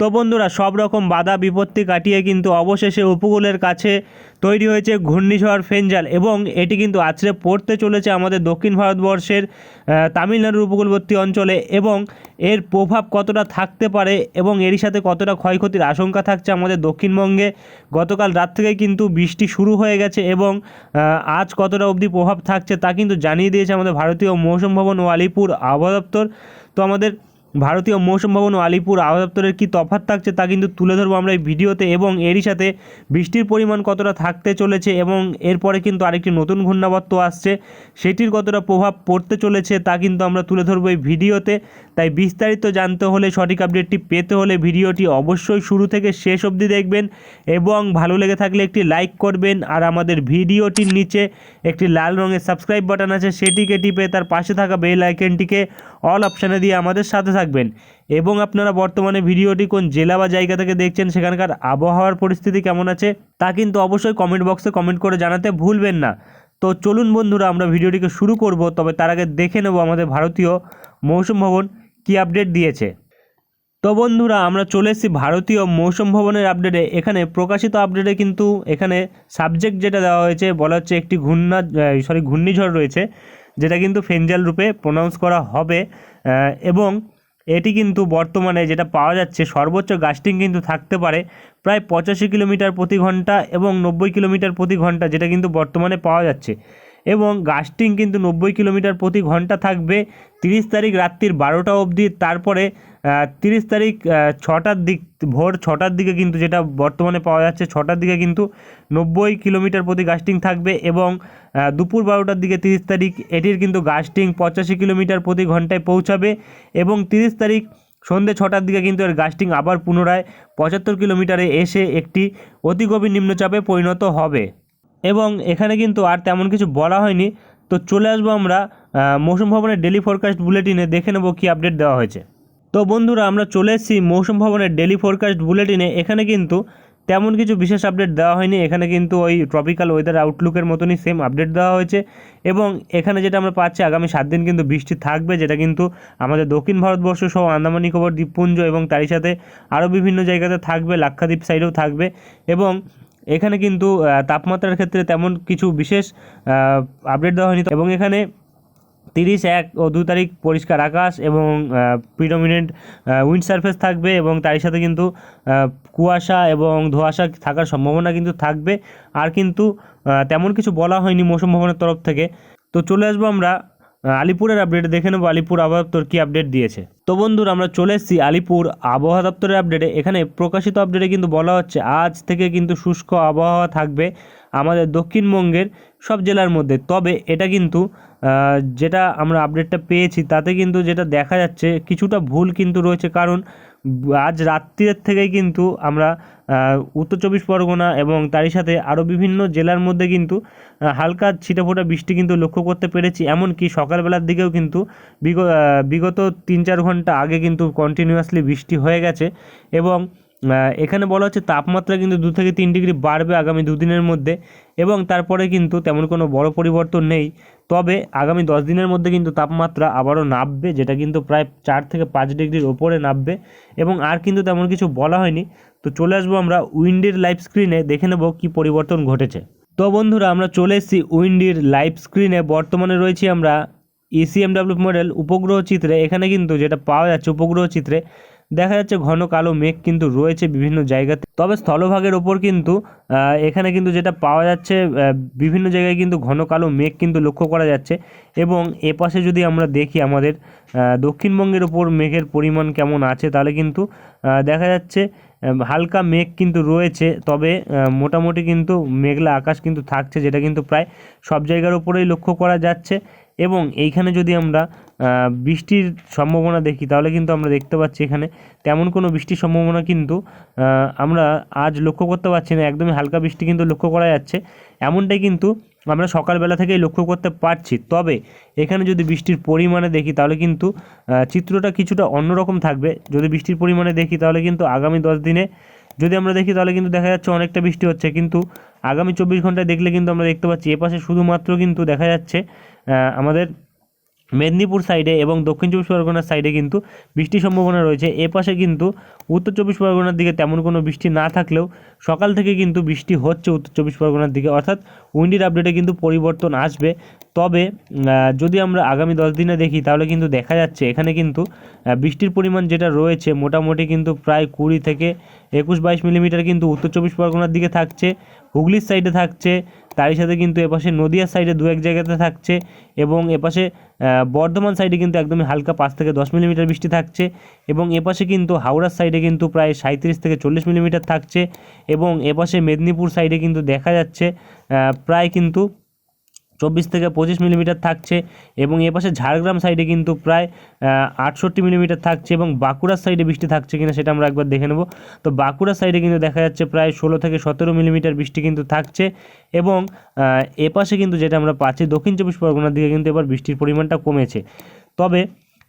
তো বন্ধুরা, সব রকম বাধা বিপত্তি কাটিয়ে কিন্তু অবশেষে উপকূলের কাছে তৈরি হয়েছে ঘূর্ণিঝড় ফেঞ্জাল এবং এটি কিন্তু আছড়ে পড়তে চলেছে আমাদের দক্ষিণ ভারতবর্ষের তামিলনাড়ুর উপকূলবর্তী অঞ্চলে এবং এর প্রভাব কতটা থাকতে পারে এবং এরই সাথে কতটা ক্ষয়ক্ষতির আশঙ্কা থাকছে আমাদের দক্ষিণবঙ্গে। গতকাল রাত থেকে কিন্তু বৃষ্টি শুরু হয়ে গেছে এবং আজ কতটা অবধি প্রভাব থাকছে তা কিন্তু জানিয়ে দিয়েছে আমাদের ভারতীয় মৌসুম ভবন ও আলিপুর আবহাওয়া দপ্তর। তো আমাদের ভারতীয় মৌসুম ভবন ও আলিপুর আবহাওয়া কী তফাৎ থাকছে তা কিন্তু তুলে ধরবো আমরা এই ভিডিওতে এবং এরই সাথে বৃষ্টির পরিমাণ কতটা থাকতে চলেছে এবং এরপরে কিন্তু আরেকটি নতুন ঘূর্ণাবর্ত আসছে, সেটির কতটা প্রভাব পড়তে চলেছে তা কিন্তু আমরা তুলে ধরবো এই ভিডিওতে। তাই বিস্তারিত জানতে হলে, সঠিক আপডেটটি পেতে হলে ভিডিওটি অবশ্যই শুরু থেকে শেষ অবধি দেখবেন এবং ভালো লেগে থাকলে একটি লাইক করবেন আর আমাদের ভিডিওটির নিচে একটি লাল রঙের সাবস্ক্রাইব বাটন আছে, সেটিকে টিপে তার পাশে থাকা বেল আইকনটিকে অল অপশানে দিয়ে আমাদের সাথে থাকবেন। এবং আপনারা বর্তমানে ভিডিওটি কোন জেলা বা জায়গা থেকে দেখছেন, সেখানকার আবহাওয়ার পরিস্থিতি কেমন আছে, তা কিন্তু অবশ্যই কমেন্ট বক্সে কমেন্ট করে জানাতে ভুলবেন না। তো চলুন বন্ধুরা, আমরা ভিডিওটিকে শুরু করব, তবে তার আগে দেখে নেব আমাদের ভারতীয় মৌসুম ভবন কী আপডেট দিয়েছে। তো বন্ধুরা, আমরা চলে এসেছি ভারতীয় মৌসুম ভবনের আপডেটে এখানে প্রকাশিত আপডেটে কিন্তু এখানে সাবজেক্ট যেটা দেওয়া হয়েছে, বলা হচ্ছে একটি ঘূর্ণা সরি ঘূর্ণিঝড় রয়েছে। যেটা কিন্তু ফেঞ্জাল রূপে প্রোনাউন্স করা হবে এবং এটি কিন্তু বর্তমানে যেটা পাওয়া যাচ্ছে, সর্বোচ্চ গাস্টিং কিন্তু থাকতে পারে প্রায় পঁচাশি কিলোমিটার প্রতি ঘণ্টা এবং নব্বই কিলোমিটার প্রতি ঘণ্টা যেটা কিন্তু বর্তমানে পাওয়া যাচ্ছে। এবং গাস্টিং কিন্তু নব্বই কিলোমিটার প্রতি ঘণ্টা থাকবে তিরিশ তারিখ রাত্রির বারোটা অবধি, তারপরে তিরিশ তারিখ ছটার দিক, ভোর ছটার দিকে কিন্তু যেটা বর্তমানে পাওয়া যাচ্ছে, ছটার দিকে কিন্তু নব্বই কিলোমিটার প্রতি গাস্টিং থাকবে এবং দুপুর বারোটার দিকে তিরিশ তারিখ, এটির কিন্তু গাস্টিং পঁচাশি কিলোমিটার প্রতি ঘন্টায় পৌঁছাবে এবং তিরিশ তারিখ সন্ধ্যে ছটার দিকে কিন্তু এর গাস্টিং আবার পুনরায় পঁচাত্তর কিলোমিটারে এসে একটি অতি গভীর নিম্নচাপে পরিণত হবে। এবং এখানে কিন্তু আর তেমন কিছু বলা হয়নি। তো চলে আসব আমরা মৌসুম ভবনের ডেলি ফোরকাস্ট বুলেটিনে, দেখে নেব কী আপডেট দেওয়া হয়েছে। তো বন্ধুরা, আমরা চলে এসেছি মৌসুম ভবনের ডেলি ফোরকাস্ট বুলেটিনে এখানে কিন্তু তেমন কিছু বিশেষ আপডেট দেওয়া হয়নি। এখানে কিন্তু ওই ট্রপিক্যাল ওয়েদার আউটলুকের মতনই সেম আপডেট দেওয়া হয়েছে এবং এখানে যেটা আমরা পাচ্ছি, আগামী সাত দিন কিন্তু বৃষ্টি থাকবে, যেটা কিন্তু আমাদের দক্ষিণ ভারতবর্ষ সহ আন্দামান নিকোবর দ্বীপপুঞ্জ এবং তারই সাথে আরও বিভিন্ন জায়গাতে থাকবে, লাক্ষাদ্বীপ সাইডেও থাকবে এবং এখানে কিন্তু তাপমাত্রার ক্ষেত্রে তেমন কিছু বিশেষ আপডেট দেওয়া হয়নি। এবং এখানে তিরিশ এক ও দু তারিখ পরিষ্কার আকাশ এবং প্রিডমিনেন্ট উইন্ড সারফেস থাকবে এবং তারই সাথে কিন্তু কুয়াশা এবং ধোঁয়াশা থাকার সম্ভাবনা কিন্তু থাকবে। আর কিন্তু তেমন কিছু বলা হয়নি মৌসুম ভবনের তরফ থেকে। তো চলে আসব আমরা আলিপুরের আপডেট দেখে নেব আলিপুর আবহাওয়া দপ্তর কী আপডেট দিয়েছে। তো বন্ধুরা, আমরা চলে এসেছি আলিপুর আবহাওয়া দপ্তরের আপডেটে এখানে প্রকাশিত আপডেটে কিন্তু বলা হচ্ছে, আজ থেকে কিন্তু শুষ্ক আবহাওয়া থাকবে আমাদের দক্ষিণবঙ্গের সব জেলার মধ্যে। তবে এটা কিন্তু যেটা আমরা আপডেটটা পেয়েছি, তাতে কিন্তু যেটা দেখা যাচ্ছে, কিছুটা ভুল কিন্তু রয়েছে। কারণ, আজ রাত্রির থেকেই কিন্তু আমরা উত্তর চব্বিশ পরগনা এবং তারই সাথে আরও বিভিন্ন জেলার মধ্যে কিন্তু হালকা ছিটেফোঁটা বৃষ্টি কিন্তু লক্ষ্য করতে পেরেছি। এমনকি সকালবেলার দিকেও কিন্তু বিগ বিগত তিন চার ঘণ্টা আগে কিন্তু কন্টিনিউয়াসলি বৃষ্টি হয়ে গেছে এবং এখানে বলা হচ্ছে তাপমাত্রা কিন্তু দু থেকে তিন ডিগ্রি বাড়বে আগামী দুদিনের মধ্যে এবং তারপরে কিন্তু তেমন কোনো বড় পরিবর্তন নেই। তবে আগামী দশ দিনের মধ্যে কিন্তু তাপমাত্রা আবারও নামবে, যেটা কিন্তু প্রায় চার থেকে পাঁচ ডিগ্রির ওপরে নামবে এবং আর কিন্তু তেমন কিছু বলা হয়নি। তো চলে আসব আমরা উইন্ডের লাইভ স্ক্রিনে, দেখে নেব কী পরিবর্তন ঘটেছে। তো বন্ধুরা, আমরা চলে এসেছি উইন্ডির লাইভ স্ক্রিনে। বর্তমানে রয়েছি আমরা ইসিএমডাব্লিউ মডেল উপগ্রহ চিত্রে। এখানে কিন্তু যেটা পাওয়া যাচ্ছে উপগ্রহ চিত্রে দেখা যাচ্ছে ঘন কালো মেঘ কিন্তু রয়েছে বিভিন্ন জায়গাতে। তবে স্থলভাগের ওপর কিন্তু এখানে কিন্তু যেটা পাওয়া যাচ্ছে বিভিন্ন জায়গায় কিন্তু ঘন কালো মেঘ কিন্তু লক্ষ্য করা যাচ্ছে। এবং এপাশে যদি আমরা দেখি আমাদের দক্ষিণবঙ্গের ওপর মেঘের পরিমাণ কেমন আছে, তাহলে কিন্তু দেখা যাচ্ছে হালকা মেঘ কিন্তু রয়েছে। তবে মোটামুটি কিন্তু মেঘলা আকাশ কিন্তু থাকছে, যেটা কিন্তু প্রায় সব জায়গার উপরেই লক্ষ্য করা যাচ্ছে। এবং এইখানে যদি আমরা বৃষ্টির সম্ভাবনা দেখি, তাহলে কিন্তু আমরা দেখতে পাচ্ছি এখানে তেমন কোনো বৃষ্টির সম্ভাবনা কিন্তু আমরা আজ লক্ষ্য করতে পারছি না, একদমই হালকা বৃষ্টি কিন্তু লক্ষ্য করা যাচ্ছে। এমনটাই কিন্তু আমরা সকালবেলা থেকেই লক্ষ্য করতে পারছি। তবে এখানে যদি বৃষ্টির পরিমাণে দেখি, তাহলে কিন্তু চিত্রটা কিছুটা অন্যরকম থাকবে। যদি বৃষ্টির পরিমাণে দেখি, তাহলে কিন্তু আগামী দশ দিনে, যদি আমরা দেখি, তাহলে কিন্তু দেখা যাচ্ছে অনেকটা বৃষ্টি হচ্ছে। কিন্তু আগামী চব্বিশ ঘন্টায় দেখলে কিন্তু আমরা দেখতে পাচ্ছি, এপাশে শুধুমাত্র কিন্তু দেখা যাচ্ছে আমাদের মেদিনীপুর সাইডে এবং দক্ষিণ চব্বিশ পরগনার সাইডে কিন্তু বৃষ্টির সম্ভাবনা রয়েছে। এ পাশে কিন্তু উত্তর চব্বিশ পরগনার দিকে তেমন কোনো বৃষ্টি না থাকলেও সকাল থেকে কিন্তু বৃষ্টি হচ্ছে উত্তর চব্বিশ পরগনার দিকে। অর্থাৎ উইন্ডির আপডেটে কিন্তু পরিবর্তন আসবে। তবে যদি আমরা আগামী দশ দিনে দেখি, তাহলে কিন্তু দেখা যাচ্ছে এখানে কিন্তু বৃষ্টির পরিমাণ যেটা রয়েছে মোটামুটি কিন্তু প্রায় কুড়ি থেকে একুশ বাইশ মিলিমিটার কিন্তু উত্তর চব্বিশ পরগনার দিকে থাকছে, হুগলির সাইডে থাকছে, তারই সাথে কিন্তু এপাশে নদিয়ার সাইডে দু এক জায়গাতে থাকছে এবং এপাশে বর্ধমান সাইডে কিন্তু একদমই হালকা পাঁচ থেকে দশ মিলিমিটার বৃষ্টি থাকছে এবং এপাশে কিন্তু হাওড়ার সাইডে কিন্তু প্রায় সাঁত্রিশ থেকে চল্লিশ মিলিমিটার থাকছে এবং এপাশে মেদিনীপুর সাইডে কিন্তু দেখা যাচ্ছে প্রায় কিন্তু চব্বিশ থেকে পঁচিশ মিলিমিটার থাকছে এবং এপাশে ঝাড়গ্রাম সাইডে কিন্তু প্রায় আটষট্টি মিলিমিটার থাকছে এবং বাঁকুড়ার সাইডে বৃষ্টি থাকছে কিনা সেটা আমরা একবার দেখে নেব। তো বাঁকুড়ার সাইডে কিন্তু দেখা যাচ্ছে প্রায় ষোলো থেকে সতেরো মিলিমিটার বৃষ্টি কিন্তু থাকছে এবং এপাশে কিন্তু যেটা আমরা পাচ্ছি দক্ষিণ চব্বিশ পরগনার দিকে কিন্তু এবার বৃষ্টির পরিমাণটা কমেছে। তবে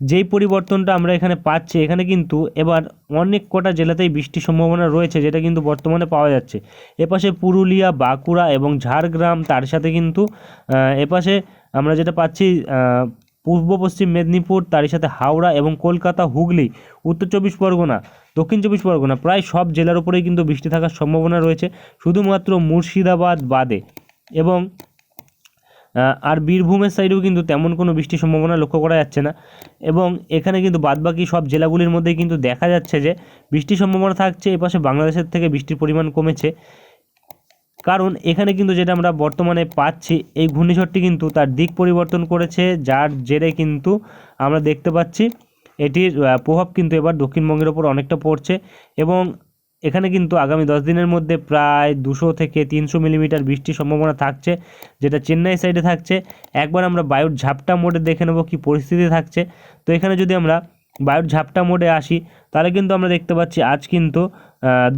যেই পরিবর্তনটা আমরা এখানে পাচ্ছি, এখানে কিন্তু এবার অনেক কটা জেলাতেই বৃষ্টির সম্ভাবনা রয়েছে, যেটা কিন্তু বর্তমানে পাওয়া যাচ্ছে। এপাশে পুরুলিয়া, বাঁকুড়া এবং ঝাড়গ্রাম, তার সাথে কিন্তু এপাশে আমরা যেটা পাচ্ছি পূর্ব পশ্চিম মেদিনীপুর তারই সাথে হাওড়া এবং কলকাতা, হুগলি, উত্তর চব্বিশ পরগনা, দক্ষিণ চব্বিশ পরগনা, প্রায় সব জেলার উপরেই কিন্তু বৃষ্টি থাকার সম্ভাবনা রয়েছে, শুধুমাত্র মুর্শিদাবাদ বাদে। এবং আর বীরভূমের সাইডেও কিন্তু তেমন কোনো বৃষ্টির সম্ভাবনা লক্ষ্য করা যাচ্ছে না। এবং এখানে কিন্তু বাদবাকি সব জেলাগুলির মধ্যেই কিন্তু দেখা যাচ্ছে যে বৃষ্টির সম্ভাবনা থাকছে, এপাশে বাংলাদেশের থেকে বৃষ্টির পরিমাণ কমেছে। কারণ এখানে কিন্তু যেটা আমরা বর্তমানে পাচ্ছি, এই ঘূর্ণিঝড়টি কিন্তু তার দিক পরিবর্তন করেছে, যার জেরে কিন্তু আমরা দেখতে পাচ্ছি, এটির প্রভাব কিন্তু এবার দক্ষিণবঙ্গের ওপর অনেকটা পড়ছে। এবং এখানে কিন্তু আগামী দশ দিনের মধ্যে প্রায় দুশো থেকে তিনশো মিলিমিটার বৃষ্টির সম্ভাবনা থাকছে, যেটা চেন্নাই সাইডে থাকছে। একবার আমরা বায়ুর ঝাপটা মোডে দেখে নেব কী পরিস্থিতি থাকছে। তো এখানে যদি আমরা বায়ুর ঝাপটা মোডে আসি, তাহলে কিন্তু আমরা দেখতে পাচ্ছি আজ কিন্তু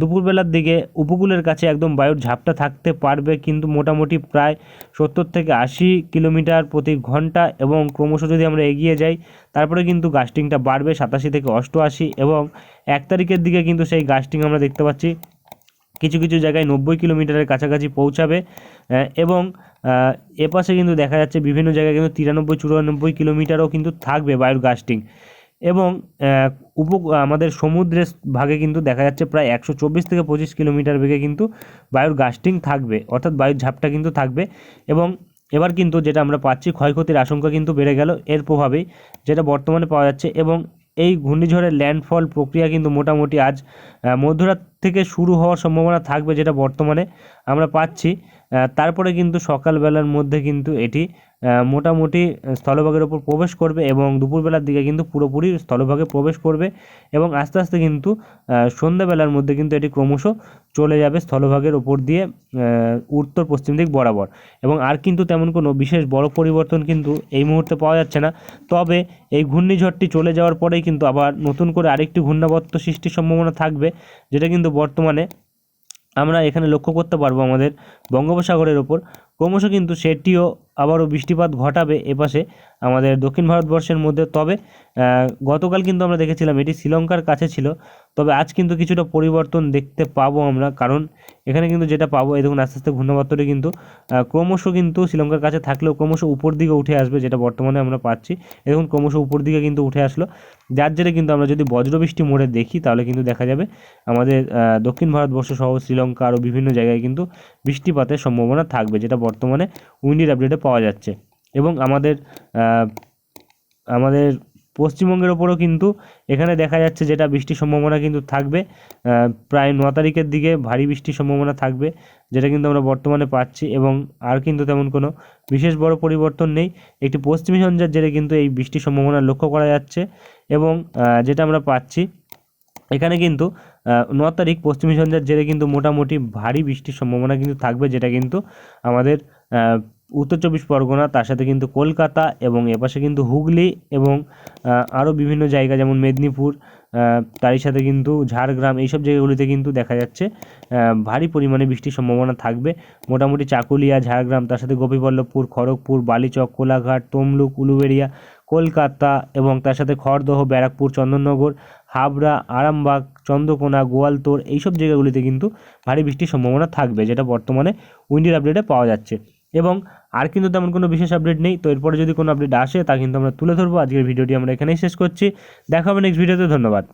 দুপুরবেলার দিকে উপকূলের কাছে একদম বায়ুর ঝাপটা থাকতে পারবে কিন্তু মোটামুটি প্রায় সত্তর থেকে আশি কিলোমিটার প্রতি ঘণ্টা এবং ক্রমশ যদি আমরা এগিয়ে যাই, তারপরে কিন্তু গাস্টিংটা বাড়বে সাতাশি থেকে অষ্টআশি এবং এক তারিখের দিকে কিন্তু সেই গাস্টিং আমরা দেখতে পাচ্ছি কিছু কিছু জায়গায় নব্বই কিলোমিটারের কাছাকাছি পৌঁছাবে এবং এপাশে কিন্তু দেখা যাচ্ছে বিভিন্ন জায়গায় কিন্তু তিরানব্বই চুরানব্বই কিলোমিটারও কিন্তু থাকবে বায়ুর গাস্টিং। এবং উপ আমাদের সমুদ্রের ভাগে কিন্তু দেখা যাচ্ছে প্রায় একশো চব্বিশ থেকে পঁচিশ কিলোমিটার বেগে কিন্তু বায়ুর গাস্টিং থাকবে, অর্থাৎ বায়ুর ঝাপটা কিন্তু থাকবে। এবং এবার কিন্তু যেটা আমরা পাচ্ছি, ক্ষয়ক্ষতির আশঙ্কা কিন্তু বেড়ে গেল এর প্রভাবেই, যেটা বর্তমানে পাওয়া যাচ্ছে। এবং এই ঘূর্ণিঝড়ের ল্যান্ডফল প্রক্রিয়া কিন্তু মোটামুটি আজ মধ্যরাত থেকে শুরু হওয়ার সম্ভাবনা থাকবে যেটা বর্তমানে আমরা পাচ্ছি। তারপরে কিন্তু সকালবেলার মধ্যে কিন্তু এটি মোটামুটি স্থলভাগের ওপর প্রবেশ করবে এবং দুপুরবেলার দিকে কিন্তু পুরোপুরি স্থলভাগে প্রবেশ করবে এবং আস্তে আস্তে কিন্তু সন্ধ্যাবেলার মধ্যে কিন্তু এটি ক্রমশ চলে যাবে স্থলভাগের ওপর দিয়ে উত্তর পশ্চিম দিক বরাবর। এবং আর কিন্তু তেমন কোনো বিশেষ বড় পরিবর্তন কিন্তু এই মুহূর্তে পাওয়া যাচ্ছে না। তবে এই ঘূর্ণিঝড়টি চলে যাওয়ার পরেই কিন্তু আবার নতুন করে আরেকটি ঘূর্ণাবর্ত সৃষ্টির সম্ভাবনা থাকবে, যেটা কিন্তু বর্তমানে আমরা এখানে লক্ষ্য করতে পারব আমাদের বঙ্গোপসাগরের ওপর। ক্রমশ কিন্তু সেটিও আবারও বৃষ্টিপাত ঘটাবে এপাশে আমাদের দক্ষিণ ভারতবর্ষের মধ্যে। তবে গতকাল কিন্তু আমরা দেখেছিলাম এটি শ্রীলঙ্কার কাছে ছিল। তবে আজ কিন্তু কিছুটা পরিবর্তন দেখতে পাবো আমরা। কারণ, এখানে কিন্তু যেটা পাবো, এই দেখুন আস্তে আস্তে ঘূর্ণাবর্তটি কিন্তু ক্রমশ কিন্তু শ্রীলঙ্কার কাছে থাকলেও ক্রমশ উপর দিকে উঠে আসবে যেটা বর্তমানে আমরা পাচ্ছি। দেখুন ক্রমশ উপর দিকে কিন্তু উঠে আসলো। যার জেরে কিন্তু আমরা যদি বজ্রবৃষ্টি মোড়ে দেখি, তাহলে কিন্তু দেখা যাবে আমাদের দক্ষিণ ভারতবর্ষ সহ শ্রীলঙ্কা আরও বিভিন্ন জায়গায় কিন্তু বৃষ্টিপাতের সম্ভাবনা থাকবে, যেটা বর্তমানে উইন্ডির আপডেটে পাওয়া যাচ্ছে। এবং আমাদের আমাদের পশ্চিমবঙ্গের ওপরও কিন্তু এখানে দেখা যাচ্ছে যেটা বৃষ্টির সম্ভাবনা কিন্তু থাকবে প্রায় ন তারিখের দিকে ভারী বৃষ্টির সম্ভাবনা থাকবে, যেটা কিন্তু আমরা বর্তমানে পাচ্ছি এবং আর কিন্তু তেমন কোনো বিশেষ বড় পরিবর্তন নেই। একটি পশ্চিমী ঝঞ্ঝার জেরে কিন্তু এই বৃষ্টির সম্ভাবনা লক্ষ্য করা যাচ্ছে এবং যেটা আমরা পাচ্ছি এখানে কিন্তু ন তারিখ পশ্চিমী ঝঞ্ঝার জেরে কিন্তু মোটামুটি ভারী বৃষ্টির সম্ভাবনা কিন্তু থাকবে, যেটা কিন্তু আমাদের উত্তর চব্বিশ পরগনা, তার সাথে কিন্তু কলকাতা এবং এপাশে কিন্তু হুগলি এবং আরও বিভিন্ন জায়গা যেমন মেদিনীপুর তারই সাথে কিন্তু ঝাড়গ্রাম, এইসব জায়গাগুলিতে কিন্তু দেখা যাচ্ছে ভারী পরিমাণে বৃষ্টির সম্ভাবনা থাকবে। মোটামুটি চাকুলিয়া, ঝাড়গ্রাম, তার সাথে গোপীবল্লভপুর, খড়গপুর, বালিচক, কোলাঘাট, তমলুক, উলুবেড়িয়া, কলকাতা এবং তার সাথে খড়দহ, ব্যারাকপুর, চন্দননগর হাবড়া, আরামবাগ, চন্দ্রকোনা গোয়ালতোড় এইসব জায়গাগুলিতে কিন্তু ভারী বৃষ্টির সম্ভাবনা থাকবে, যেটা বর্তমানে উইন্ডির আপডেটে পাওয়া যাচ্ছে। এবং আর কিন্তু তেমন কোনো বিশেষ আপডেট নেই, তো এরপরে যদি কোনো আপডেট আসে, তা কিন্তু আমরা তুলে ধরবো। আজকের ভিডিওটি আমরা এখানেই শেষ করছি। দেখা হবে নেক্সট ভিডিওতে ধন্যবাদ।